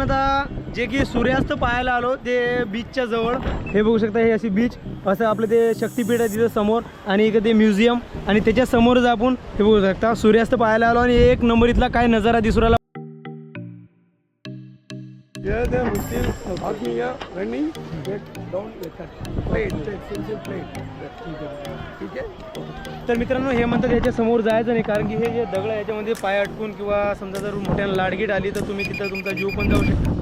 आता जे की सूर्यास्त पाहायला आलो ते बीचच्या जवळ. हे बघू शकता हे अशी बीच असं आपलं ते शक्तीपीठ आहे तिथं समोर आणि इकडे ते म्युझियम आणि त्याच्या समोरच आपण हे बघू शकता सूर्यास्त पाहायला आलो आणि एक नंबर इथला काय नजारा दिसू राहिला Yeah, the Muslim walking here, running, get down with that plate, the expensive plate. ठीक आहे तर मित्रांनो हे म्हणतात याच्या समोर जायचं नाही कारण की हे जे दगड याच्यामध्ये पाय अटकून किंवा समजा जर मोठ्यानं लाडगीट आली तर तुम्ही तिथं तुमचा जीव पण जाऊ शकता.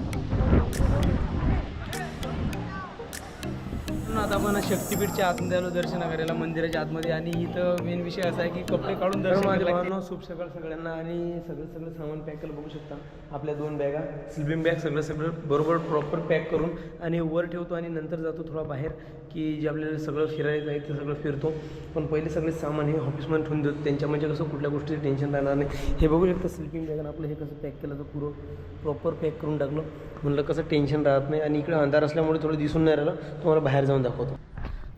म्हणून आता आपण शक्तीपीठच्या आतमध्ये आलो दर्शन करायला मंदिराच्या आतमध्ये. आणि इथं मेन विषय असा आहे की कपडे काढून दर्शन शुभ सकाळ सगळ्यांना. आणि सगळं सगळं सामान पॅक केलं बघू शकता. आपल्या दोन बॅगा स्लिपिंग बॅग सगळं सगळं बरोबर प्रॉपर पॅक करून आणि वर ठेवतो आणि नंतर जातो थोडा बाहेर. की जे आपल्याला सगळं फिरायचं आहे ते सगळं फिरतो. पण पहिले सगळे सामान हे ऑफिसमध्ये ठेवून देतो. त्यांच्या म्हणजे कसं कुठल्या गोष्टीचं टेन्शन राहणार नाही. हे बघू शकता स्लिपिंग बॅगन आपलं हे कसं पॅक केलं तर पुरं. प्रॉपर पॅक करून टाकलं. म्हणलं कसं टेन्शन राहत नाही. आणि इकडे अंधार असल्यामुळे थोडं दिसून नाही राहिलं. तुम्हाला बाहेर जाऊन दाखवतो.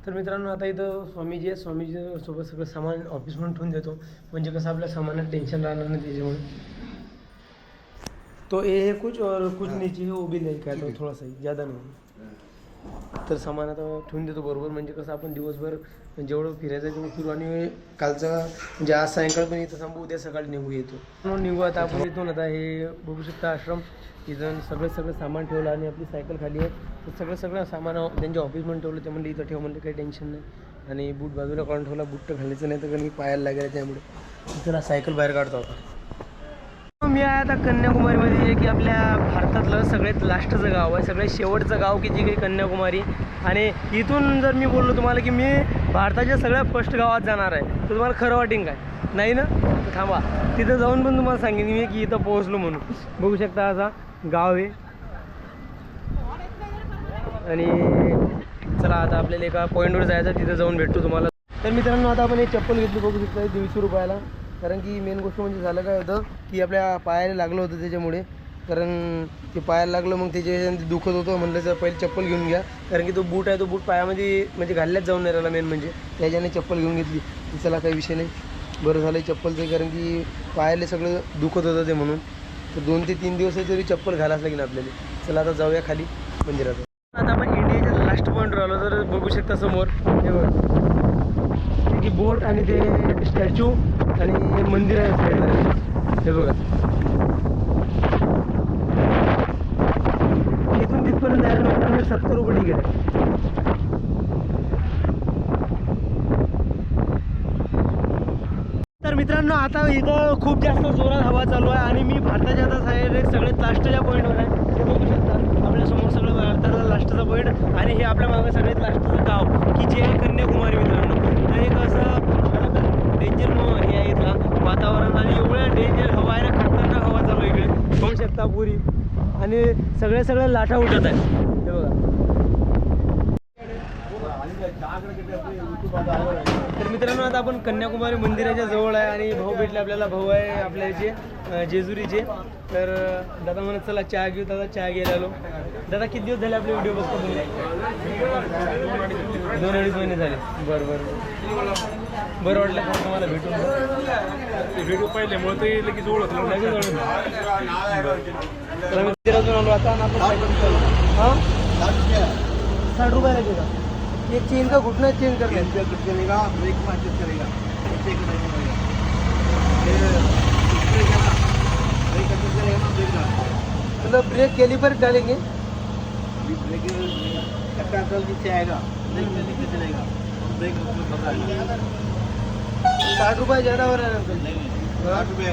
तर मित्रांनो आता इथं स्वामीजी आहे स्वामीजी सोबत सगळं सामान ऑफिसमध्ये ठेवून देतो. म्हणजे कसं आपल्या सामानात टेन्शन राहणार नाही त्याच्यामुळे. तो ये है कुछ और कुछ नीचे है वो भी नहीं. का तो थोड़ा सा ज़्यादा नाही. तर सामान आता ठेवून देतो बरोबर. म्हणजे कसं आपण दिवसभर जेवढं फिरायचं तेवढं फिरू. आणि कालचा म्हणजे आज सायंकाळ पण इथं थांबू उद्या सकाळी निघू येतो. निघू आता आपण इथून. आता हे बघू शकता आश्रम. इथं सगळं सगळं सामान ठेवलं आणि आपली सायकल खाली आहे. तर सगळं सगळं सामान त्यांच्या ऑफिसमध्ये ठेवलं. ते म्हणलं इथं ठेव म्हणलं काही टेन्शन नाही. आणि बूट बाजूला काढून ठेवला बूट तर घालायचं नाही तर कारण की पायाला लागेल त्यामुळे. त्याला सायकल बाहेर काढतो आता. मी आहे आता कन्याकुमारीमध्ये जे की आपल्या भारतातलं सगळ्यात लास्टचं गाव आहे सगळ्यात शेवटचं गाव की जे काही कन्याकुमारी. आणि इथून जर मी बोललो तुम्हाला की मी भारताच्या सगळ्या फर्स्ट गावात जाणार आहे तर तुम्हाला खरं वाटेन काय? नाही ना? थांबा. तिथं जाऊन पण तुम्हाला सांगेन मी की इथं पोहोचलो म्हणून. बघू शकता असा गाव आहे. आणि चला आता आपल्याला एका पॉईंटवर जायचं तिथं जाऊन भेटतो तुम्हाला. तर मित्रांनो आता आपण एक चप्पल घेतली बघू शकता दीडशे रुपयाला. कारण की मेन गोष्ट म्हणजे झालं काय होतं की आपल्या पायाला लागलं होतं त्याच्यामुळे. कारण ते पायाला लागलं मग त्याच्या ते दुखत होतं म्हणलं तर पहिले चप्पल घेऊन घ्या. कारण की तो बूट आहे तो बूट पायामध्ये म्हणजे घालल्याच जाऊन नाही राहिला मेन म्हणजे. त्याच्याने चप्पल घेऊन घेतली. चला काही विषय नाही. बरं झालं चप्पलचं कारण की पायाला सगळं दुखत होतं ते म्हणून. तर दोन ते तीन दिवस तरी चप्पल घालाच लागेल आपल्याला. चला आता जाऊया खाली मंदिरात. आता आपण इंडियाच्या लास्ट पॉईंटवर आलो तर बघू शकता समोर. हे की बोट आणि ते स्टॅच्यू आणि हे मंदिर आहे साईडला हे बघा. इथून तिथपर्यंत जायला म्हणजे सत्तर रुपये तिकीट आहे तर मित्रांनो आता इथं खूप जास्त जोरात हवा चालू आहे आणि मी भारताच्या आता साईड सगळे लास्टच्या पॉईंटवर आहे ते बघू शकता. आपल्यासमोर सगळं भारताचा लास्टचा पॉईंट आणि हे आपल्या मागं सगळ्यात लास्टचं गाव की जे आहे कन्याकुमारी मित्रांनो. तर एक असं डेंजर हे आहे इथला वातावरण आणि एवढं डेंजर हवा आहे ना खतरनाक हवा चालू आहे इकडे. होऊ शकता पुरी. आणि सगळे सगळे लाटा उठत आहे तर मित्रांनो आता आपण कन्याकुमारी मंदिराच्या जवळ आहे आणि भाऊ भेटले आपल्याला. भाऊ आहे आपल्या अं, जेजुरीचे. तर दादा म्हणत चला चहा घेऊ. दादा चहा घ्यायला आलो. दादा किती दिवस झाले आपले व्हिडिओ बघतो तुम्ही? दोन अडीच महिने झाले. बरं बरं. बरं. वाटलं का तुम्हाला भेटून. व्हिडिओ पाहिल्यामुळे ते लगेच ओळखलं लगेच ओळखलं. आलो आता आपण हां? साठ रुपये लागेल का एक चेन का घुटना चेंज करने करेगा। ब्रेक में adjust करेगा। चेक नहीं करेगा ब्रेक adjust करेगा ना ब्रेक का मतलब ब्रेक कैलिपर डालेंगे। ब्रेक कट्टा चल नीचे आएगा। ब्रेक में नीचे चलेगा। ब्रेक साठ रुपये ज़्यादा हो रहा है अंकल। साठ रुपये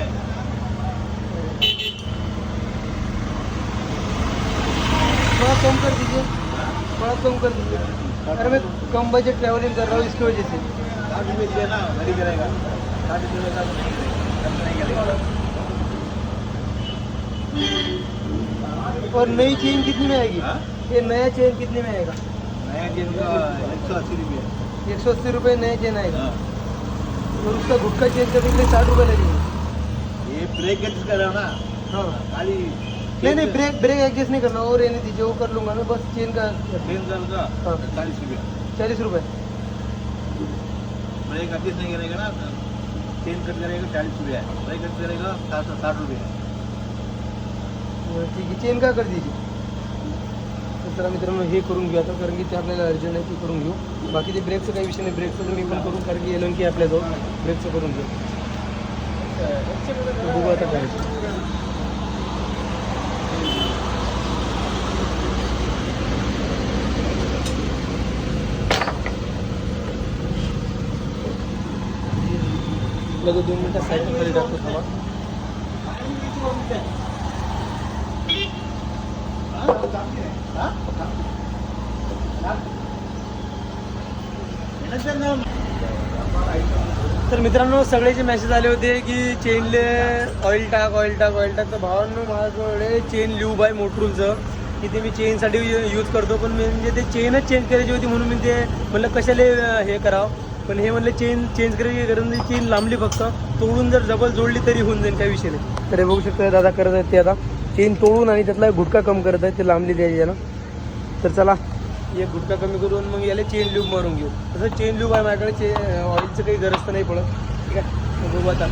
थोड़ा कम कर दीजिए। थोड़ा कम कर दीजिए। अरे मैं कम बजट ट्रैवलिंग कर रहा हूँ इसकी वजह से। का और नई चेन कितनी में आएगी? हाँ? ये नया चेन कितने में आएगा? नया चेन का एक सौ अस्सी रुपये। एक सौ अस्सी रुपये नया चेन आएगा। हाँ। और उसका गुटका चेन करने के लिए साठ रुपये लगेंगे। ये ब्रेक रहा ना हाँ। खाली नहीं नहीं ब्रेक ब्रेक एडजस्ट नहीं करना और रहने दीजिए वो कर लूँगा मैं बस चेन का ट्रेन का हाँ। चालीस रुपये। चालीस रुपये। ब्रेक एडजस्ट नहीं करेगा ना चेन कट करेगा चालीस रुपये है। ब्रेक एडजस्ट करेगा साठ साठ रुपये है। ठीक आहे चेन काय कर द्यायची तर चला मित्रांनो हे करून घेऊ आता कारण की ते आपल्याला अर्जंट आहे ते करून घेऊ बाकी ते ब्रेकचं काही विषय नाही ब्रेकचं तर मी पण करून कारण की येलो की आपल्याजवळ ब्रेकचं करून घेऊ तर बघू आता करायचं लगेच दोन मिनटं सायकल खाली टाकतो थांबा. तर मित्रांनो सगळे जे मेसेज आले होते की चेनले ऑइल टाक ऑइल टाक ऑइल टाक तर भावांनो माझ्याकडे चेन लिव बाय मोटरूलचं की ते मी चेनसाठी यूज करतो पण मी म्हणजे ते चेनच चेंज करायची होती म्हणून मी ते म्हटलं कशाला हे करावं? पण हे म्हणलं चेन चेंज करायची गरज नाही चेन लांबली फक्त. तोडून जर डबल जोडली तरी होऊन जाईल काही विषय नाही. तर हे बघू शकता दादा करत आहेत ते आता. चेन तोडून आणि त्यातला गुटका कम करत आहेत ते लांबली द्यायची याला तर चला. एक गुटका कमी करून मग याला चेन लूब मारून घेऊ. तसं चेन लूब आहे माझ्याकडे चे ऑइलचं काही गरज तर नाही पडत. ठीक आहे? बघू आता.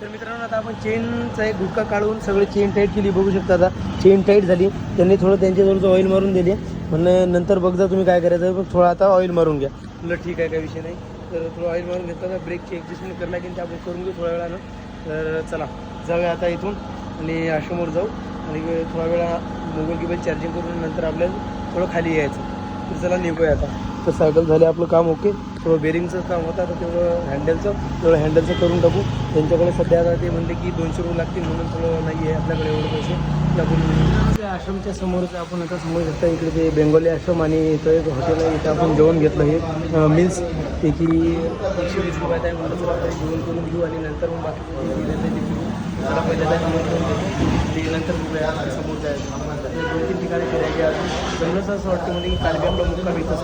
तर मित्रांनो आता आपण चेनचा एक गुटका काढून सगळे चेन टाईट केली. बघू शकता आता चेन टाईट झाली. त्यांनी थोडं त्यांच्याजवळचं ऑइल मारून दिली. म्हणून नंतर बघता तुम्ही काय करायचं मग थोडं आता ऑइल मारून घ्या. म्हटलं ठीक आहे काही विषय नाही. तर थोडं ऑइल मारून घेतलं तर ब्रेकची ॲडजस्टमेंट करायला लागेल ते आपण करून घेऊ थोड्या वेळानं. तर चला जाऊया आता इथून आणि आश्रमवर जाऊ. आणि थोडा वेळा मोबाईल गिबाईल चार्जिंग करून नंतर आपल्याला थोडं खाली यायचं. तर चला निघूया आता. तर सायकल झाले आपलं काम ओके थोडं बेरिंगचं काम होतं आता तेवढं हँडलचं तेवढं हँडलचं करून टाकू. त्यांच्याकडे सध्या आता ते म्हणले की दोनशे रुपये लागतील म्हणून थोडं नाही आहे आपल्याकडे एवढे पैसे. त्या आश्रमच्या समोरच आपण आता समोर शकता इकडे ते बेंगोली आश्रम आणि इथं एक हॉटेल आहे इथं आपण जेवण घेतलं हे मीन्स ते की एकशे वीस रुपयात आहे म्हणून जेवण करून घेऊ आणि नंतर मग बाकी जे फिरायचं ते नंतर समोर जायचं दोन तीन ठिकाणी फिरायचे अजून जमलंच असं वाटतं म्हणजे की कालबी आपला मुक्काम इथंच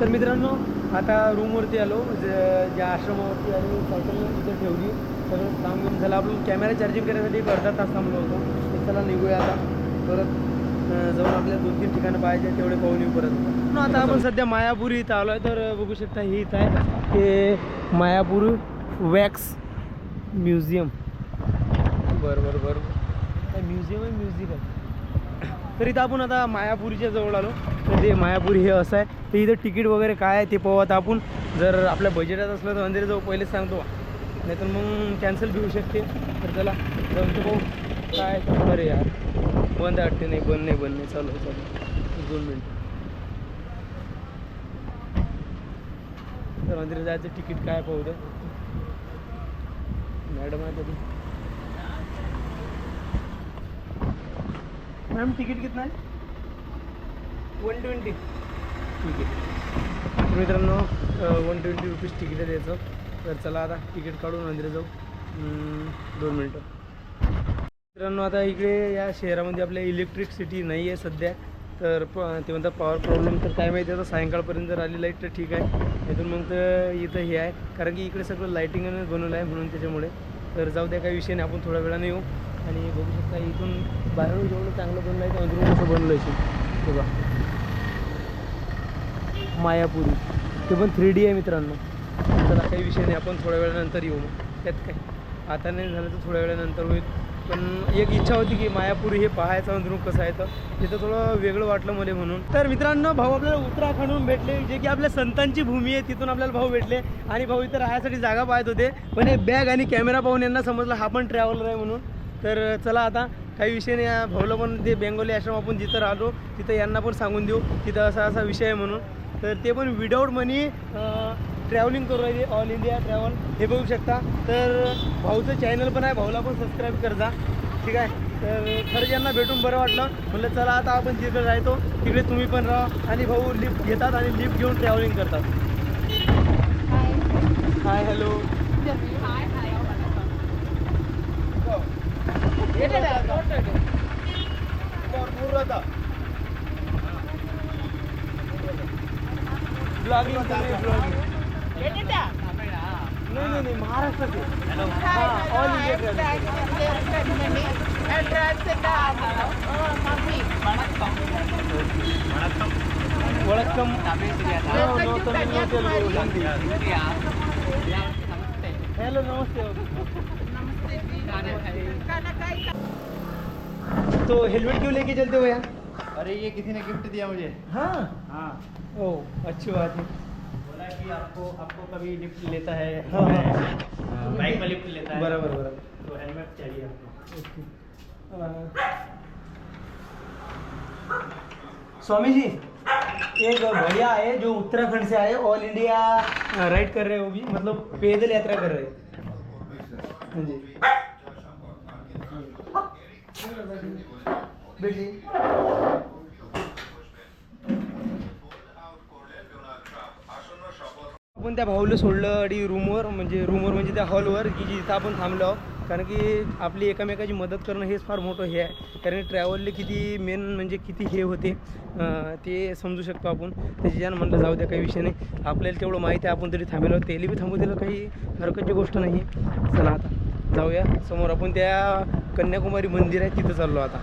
तर मित्रांनो आता रूमवरती आलो. ज्या आश्रमावरती आणि सायकल इथं ठेवली. सगळं काम घेऊन झालं आपण कॅमेरा चार्जिंग करण्यासाठी एक अर्धा तास थांबलो होतो. तर चला निघूया आता. परत जाऊन आपल्या दोन तीन ठिकाणं पाहिजे तेवढे पाहून येऊ परत. आता आपण सध्या मायापुरी इथं आलो आहे. तर बघू शकता हे इथं आहे. ते मायापूर वॅक्स म्युझियम. बरं बरं बरं. म्युझियम आहे म्युझिक आहे. तर इथं आपण आता मायापुरीच्या जवळ आलो. तर ते मायापुरी हे असं आहे. तर इथं तिकीट वगैरे काय आहे ते पाहू आता आपण. जर आपल्या बजेटात असलं तर अंधेरी जाऊ पहिलेच सांगतो. नाही तर मग कॅन्सल बी होऊ शकते. तर चला जाऊन ते पाहू काय अरे यार. बंद वाटते. नाही बंद नाही बंद नाही. चालू आहे, चालू दोन मिनटं. तर अंधेरी जायचं तिकीट काय पाहू द्या. मॅडम आहे तरी. मॅम तिकीट कितना आहे वन ट्वेंटी ठीक आहे. तर मित्रांनो वन ट्वेंटी रुपीज तिकीट आहे त्याचं. तर चला आता तिकीट काढून मंदिरात जाऊ. दोन मिनटं. मित्रांनो आता इकडे या शहरामध्ये आपल्या इलेक्ट्रिक सिटी नाही आहे सध्या. तर प ते म्हणतात पॉवर प्रॉब्लेम तर काय माहिती आता सायंकाळपर्यंत जर आली लाइट तर ठीक आहे. नाहीतर मग तर इथं हे आहे. कारण की इकडे सगळं लाईटिंगने बनवलं आहे म्हणून त्याच्यामुळे. तर जाऊ द्या काही विषय नाही. आपण थोड्या वेळाने येऊ. आणि बघू शकता इथून बाहेरून जेवढं चांगलं बनलं आहे ते अंदरून कसं बनलं आहे बघा. मायापुरी. ते पण थ्री डी आहे मित्रांनो. चला काही विषय नाही आपण थोड्या वेळानंतर येऊ मग. त्यात काय? आता नाही झालं तर थोड्या वेळानंतर होईल. पण एक इच्छा होती की मायापुरी हे पाहायचं अंदरून कसं आहे तर तिथं थोडं वेगळं वाटलं मला म्हणून. तर मित्रांनो भाऊ आपल्याला उत्तराखंडहून भेटले. जे की आपल्या संतांची भूमी आहे तिथून आपल्याला भाऊ भेटले. आणि भाऊ इथं राहण्यासाठी जागा पाहत होते. पण हे बॅग आणि कॅमेरा पाहून यांना समजलं हा पण ट्रॅव्हलर आहे म्हणून. तर चला आता काही विषय नाही. या भाऊला पण ते बेंगोली आश्रम आपण जिथं राहतो तिथं यांना पण सांगून देऊ. तिथं असा असा विषय आहे म्हणून. तर ते पण विदाऊट मनी ट्रॅव्हलिंग करू राहिली ऑल इंडिया ट्रॅव्हल हे बघू शकता. तर भाऊचं चॅनल पण आहे भाऊला पण सबस्क्राईब कर जा. ठीक आहे? तर खरंच यांना भेटून बरं वाटलं. म्हटलं चला आता आपण जिकडे राहतो तिकडे तुम्ही पण राहा. आणि भाऊ लिफ्ट घेतात आणि लिफ्ट घेऊन ट्रॅव्हलिंग करतात. हाय हॅलो ब्लॉगिंग ब्लॉगिंग नहीं नहीं महाराष्ट्र तो हेलमेट क्यों लेके चलते हो यार अरे ये किसी ने गिफ्ट दिया मुझे हाँ हाँ ओ अच्छी बात है बोला कि आपको आपको कभी लिफ्ट लेता है? हाँ, हाँ। बाइक में लिफ्ट लेता है? बराबर बराबर। तो हेलमेट चाहिए आपको। स्वामी जी एक भैया आए जो उत्तराखंड से आए ऑल इंडिया राइड कर रहे हैं भी मतलब पैदल यात्रा कर रहे हैं। हाँ जी। बैठिए आपण त्या भाऊला सोडलं आणि रूमवर म्हणजे रूमवर म्हणजे त्या हॉलवर की जिथं आपण थांबलो आहोत. कारण की आपली एकामेकाची मदत करणं हेच फार मोठं हे आहे. कारण ट्रॅव्हलले किती मेन म्हणजे किती हे होते ते समजू शकतो आपण. त्याच्यानं म्हटलं जाऊ द्या काही विषय नाही. आपल्याला तेवढं माहिती आहे आपण तरी थांबेलो त्याला बी थांबू दिलं काही हरकतची गोष्ट नाही. चला आता जाऊया. समोर आपण त्या कन्याकुमारी मंदिर आहे तिथं चाललो आता.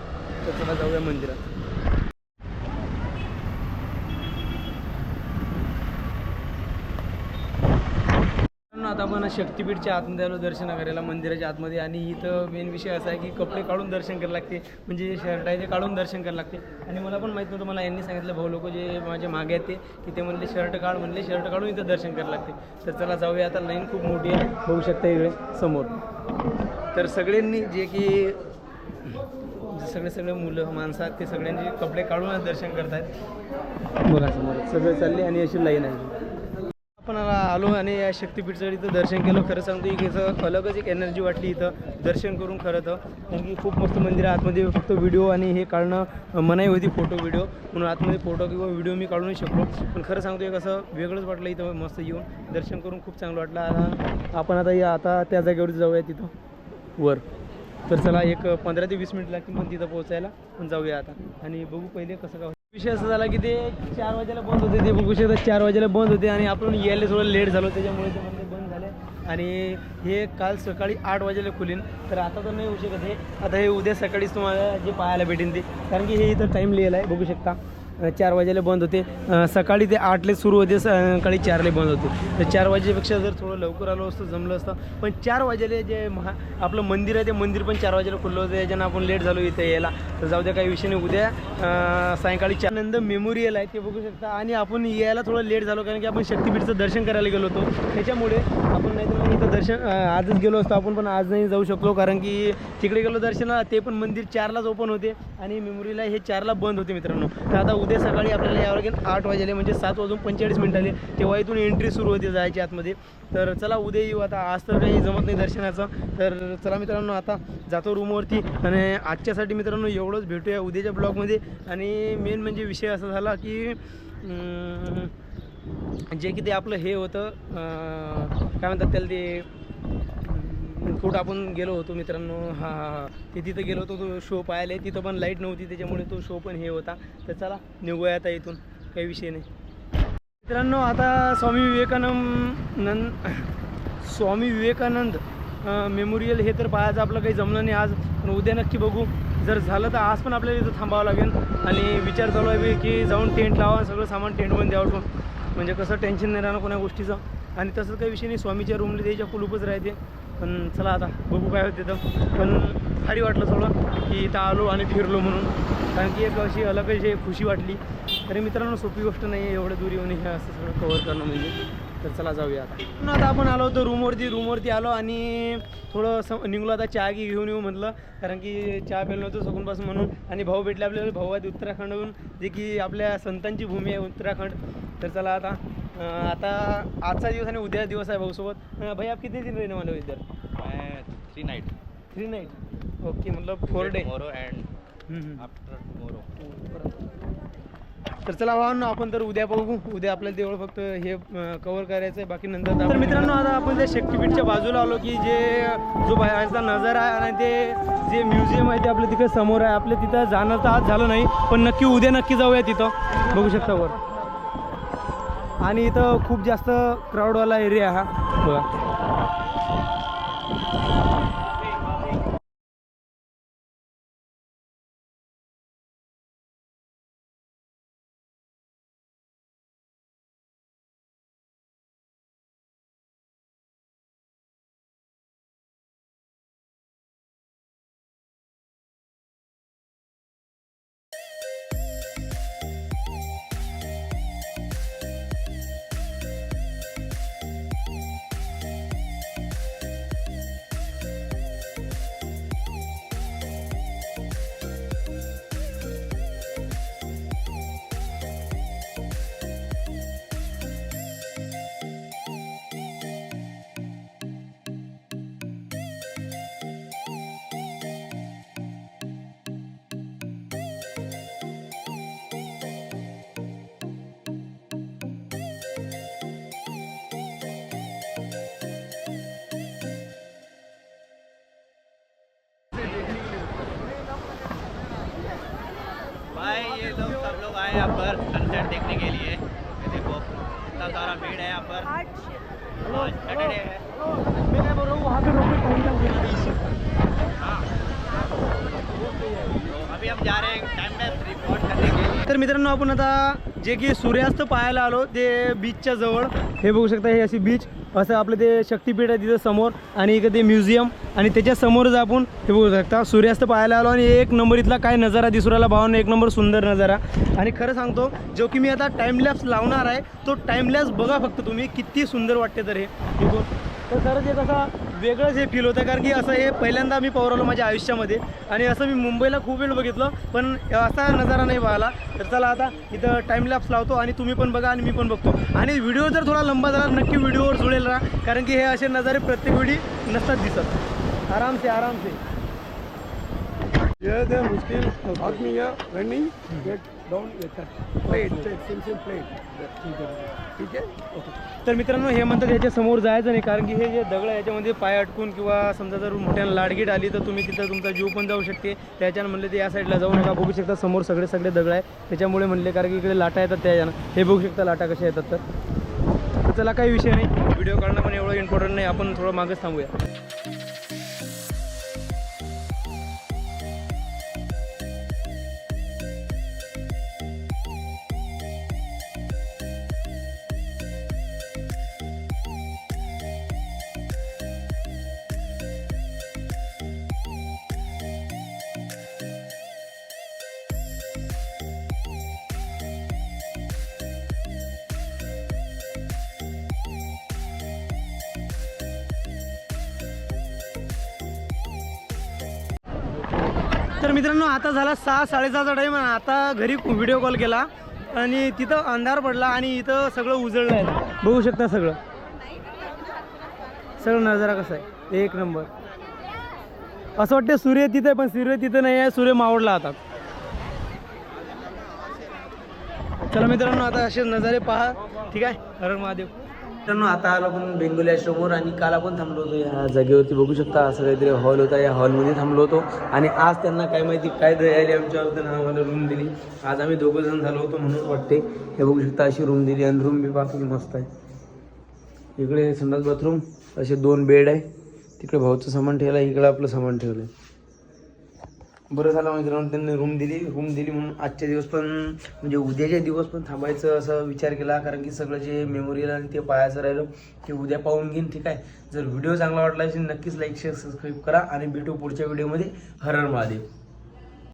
तर चला जाऊया मंदिरात मित्रांनो, आता आपण शक्तीपीठच्या आतमध्ये आलो दर्शन करायला मंदिराच्या आतमध्ये. आणि इथं मेन विषय असा आहे की कपडे काढून दर्शन करायला लागते. म्हणजे जे शर्ट आहे ते काढून दर्शन करायला लागते. आणि मला पण माहीत नव्हतं मला यांनी सांगितलं भाऊ लोक जे माझे मागे आहेत ते की ते म्हणले शर्ट काढ म्हणले शर्ट काढून इथं दर्शन करायला लागते. तर चला जाऊया आता लाईन खूप मोठी आहे. बघू शकता इकडे समोर. तर सगळ्यांनी जे की जे सगळे सगळे मुलं माणसं आहेत ते सगळ्यांचे कपडे काढूनच दर्शन करतायत. बघा समोर सगळे चालले आणि अशी लाईन आहे. आपण आलो आणि या शक्तीपीठचं इथं दर्शन केलं. खरं सांगतो की याचं अलगच एक एनर्जी वाटली इथं दर्शन करून खरं तर. कारण की खूप मस्त मंदिर आहे. आतमध्ये फक्त व्हिडिओ आणि हे काढणं मनाई होती फोटो व्हिडिओ म्हणून आतमध्ये फोटो किंवा व्हिडिओ मी काढू नाही शकलो. पण खरं सांगतो एक असं वेगळंच वाटलं इथं मस्त येऊन. दर्शन करून खूप चांगलं वाटलं. आता आपण आता या आता त्या जागेवर जाऊया तिथं वर. तर चला एक पंधरा ते वीस मिनिट लागतील पण तिथं पोहोचायला. पण जाऊया आता. आणि बघू पहिले कसं काय विषय असा झाला की ते चार वाजेला बंद होते ते बघू शकता चार वाजेला बंद होते आणि आपण यायला थोडं लेट झालो त्याच्यामुळे ते म्हणजे बंद झाले. आणि हे काल सकाळी आठ वाजेला खुलीन. तर आता तर नाही होऊ शकत हे. आता हे उद्या सकाळीच तुम्हाला जे पाहायला भेटेन ते. कारण की हे इथं टाईम लिहिलं आहे बघू शकता. चार वाजेला बंद होते. सकाळी ते आठले सुरू होते सकाळी चारले बंद होते. तर चार वाजेपेक्षा जर थोडं लवकर आलो असतं जमलं असतं. पण चार वाजेले जे महा आपलं मंदिर आहे ते मंदिर पण चार वाजेला खुललं होतं. याच्यानं आपण लेट झालो इथे यायला. तर जाऊ द्या काही विषय नाही. उद्या सायंकाळी चार मेमोरियल आहे ते बघू शकता. आणि आपण यायला थोडं लेट झालो कारण की आपण शक्तीपीठचं दर्शन करायला गेलो होतो. त्याच्यामुळे आपण नाही तर मग इथं दर्शन आजच गेलो असतो. आपण पण आज नाही जाऊ शकलो कारण की तिकडे गेलो दर्शनाला ते पण मंदिर चारलाच ओपन होते. आणि मेमोरीला हे चारला बंद होते मित्रांनो. तर आता उद्या सकाळी आपल्याला यावं लागेल आठ वाजेले म्हणजे सात वाजून पंचेचाळीस मिनिटाले. तेव्हा इथून एंट्री सुरू होते जायची आतमध्ये. तर चला उद्या येऊ आता. आज तर काही जमत नाही दर्शनाचं. तर चला मित्रांनो आता जातो रूमवरती आणि आजच्यासाठी मित्रांनो एवढंच भेटूया उद्याच्या ब्लॉगमध्ये आणि मेन म्हणजे विषय असा झाला की जे की ते आपलं हे होतं काय म्हणतात त्याला ते कुठं आपण गेलो होतो मित्रांनो हा हा हा. ते तिथं गेलो होतो तो शो पाहायला. तिथं पण लाइट नव्हती त्याच्यामुळे तो शो पण हे होता. तर चला निघूया आता इथून. काही विषय नाही. मित्रांनो आता स्वामी विवेकानंद नंद स्वामी विवेकानंद मेमोरियल हे तर पाहायचं आपलं काही जमलं नाही आज. पण उद्या नक्की बघू. जर झालं तर आज पण आपल्याला इथं थांबावं लागेल. आणि विचार चालू आहे बी की जाऊन टेंट लावा सगळं सामान टेंटमध्ये द्यावं ठेवून म्हणजे कसं टेन्शन नाही राहणार कोणा गोष्टीचं. आणि तसंच काही विषय नाही स्वामीच्या रूमला त्याच्या कुलूपच राहते. पण चला आता बघू काय होते तर. पण भारी वाटलं थोडं की इथं आलो आणि फिरलो म्हणून. कारण की एक अशी अलग अशी खुशी वाटली. तरी मित्रांनो सोपी गोष्ट नाही आहे एवढं दूर येऊन हे असं सगळं कवर करणं म्हणजे. तर चला जाऊया आता. आता आपण आलो होतो रूमवरती. रूमवरती आलो आणि थोडं स निघलो आता चहा की घेऊन येऊ म्हटलं. कारण की चहा प्यायलो नव्हतं सगूनपासून म्हणून. आणि भाऊ भेटले आपल्याला. भाऊ आहेत उत्तराखंडहून. जे की आपल्या संतांची भूमी आहे उत्तराखंड. तर चला आता आता आजचा दिवस आणि उद्या दिवस आहे भाऊसोबत. भाई आप कितने दिन रहने वाले हो इधर? मैं three night three night okay मतलब four day tomorrow and after tomorrow तर चला भावांनो आपण तर उद्या बघू. उद्या आपल्याला तेवढं फक्त हे कव्हर करायचं आहे. बाकी नंतर तर मित्रांनो आता आपण त्या शक्तीपीठच्या बाजूला आलो की जे जो बाहेरचा नजारा आहे आणि ते जे म्युझियम आहे ते आपल्या तिकडे समोर आहे. आपल्या तिथं जाणं तर आज झालं नाही पण नक्की उद्या नक्की जाऊया तिथं. बघू शकता वर. आणि इथं खूप जास्त क्राऊडवाला एरिया हा. बघा. हैं यहाँ पर सनसेट देखने के लिए। ये देखो इतना सारा भीड़ है यहाँ पर। आज सैटरडे है। हाँ। अभी हम जा रहे हैं टाइम रिपोर्ट करने के तर मित्रांनो आपण आता जे की सूर्यास्त पाहायला आलो ते बीचच्या जवळ. हे बघू शकता हे अशी बीच असं आपलं ते शक्तिपीठ आहे तिथं समोर आणि इकडे ते म्युझियम आणि त्याच्या समोरच आपण हे बघू शकता सूर्यास्त पाहायला आलो आणि एक नंबर इथला काय नजारा दिसू राहिला. भावानं एक नंबर सुंदर नजारा. आणि खरं सांगतो जो की मी आता टाईमलॅप्स लावणार आहे तो टाईमलॅप्स बघा फक्त तुम्ही. किती सुंदर वाटते तर हे. इकडून. तर खरंच एक असा वेगळंच हे फील होतं कारण की असं हे पहिल्यांदा मी पवरवलं माझ्या आयुष्यामध्ये. आणि असं मी मुंबईला खूप वेळ बघितलं पण असा नजारा नाही पाहिला. तर चला आता इथं टाईमलॅप्स लावतो आणि तुम्ही पण बघा आणि मी पण बघतो. आणि व्हिडिओ जर थोडा लंबा झाला नक्की व्हिडिओवर जुळेल राहा कारण की हे असे नजारे प्रत्येक वेळी नसतात दिसत. आराम से ये the है रनिंग गेट डाउन लेकर प्लेट सिंपल प्लेट ठीक है तर मित्रांनो हे म्हणतात याच्या समोर जायचं नाही कारण की हे जे दगड आहे याच्यामध्ये पाय अटकून किंवा समजा जर मोठ्यानं लाडगीट आली तर तुम्ही तिथं तुमचा जीव पण जाऊ शकते. त्याच्यानं म्हणले ते या साईडला जाऊ नका. बघू शकता समोर सगळे सगळे दगड आहे. त्याच्यामुळे म्हणले कारण की इकडे लाटा येतात त्याच्यानं. हे बघू शकता लाटा कशा येतात तर. तर चला काही विषय नाही. व्हिडिओ काढणं पण एवढं इम्पॉर्टंट नाही. आपण थोडं मागच थांबूया. तर मित्रांनो आता झाला सहा साडेसहाचा टाईम आता घरी व्हिडिओ कॉल केला. आणि तिथं अंधार पडला आणि इथं सगळं उजळलं आहे. बघू शकता सगळं. सगळं नजारा कसा आहे? एक नंबर. असं वाटतं सूर्य तिथे आहे, पण सूर्य तिथं नाही आहे. सूर्य मावडला आता. चला मित्रांनो आता असे नजारे पहा. ठीक आहे? हरण महादेव. मित्रांनो आता आलो आपण बेंगोली आश्रमवर आणि काल आपण थांबलो होतो या जागेवरती. बघू शकता असं काहीतरी हॉल होता. या हॉलमध्ये थांबलो होतो. आणि आज त्यांना काय माहिती काय दया आली आमच्यावर त्यांना आम्हाला रूम दिली. आज आम्ही दोघं जण झालो होतो म्हणून वाटते. हे बघू शकता अशी रूम दिली आणि रूम बी पासून मस्त आहे. इकडे संडास बाथरूम असे दोन बेड आहे. तिकडे भाऊचं सामान ठेवलं इकडं आपलं सामान ठेवलं आहे बरं झालं मित्रांनो त्यांनी रूम दिली. रूम दिली म्हणून आजच्या दिवस पण म्हणजे उद्याच्या दिवस पण थांबायचं असा विचार केला. कारण की सगळं जे मेमोरियल आणि ते पाहायचं राहिलं ते उद्या पाहून घेईन ठीक आहे? जर व्हिडिओ चांगला वाटला असेल नक्कीच लाईक शेअर सबस्क्राईब करा. आणि भेटू पुढच्या व्हिडिओमध्ये हरर महादेव.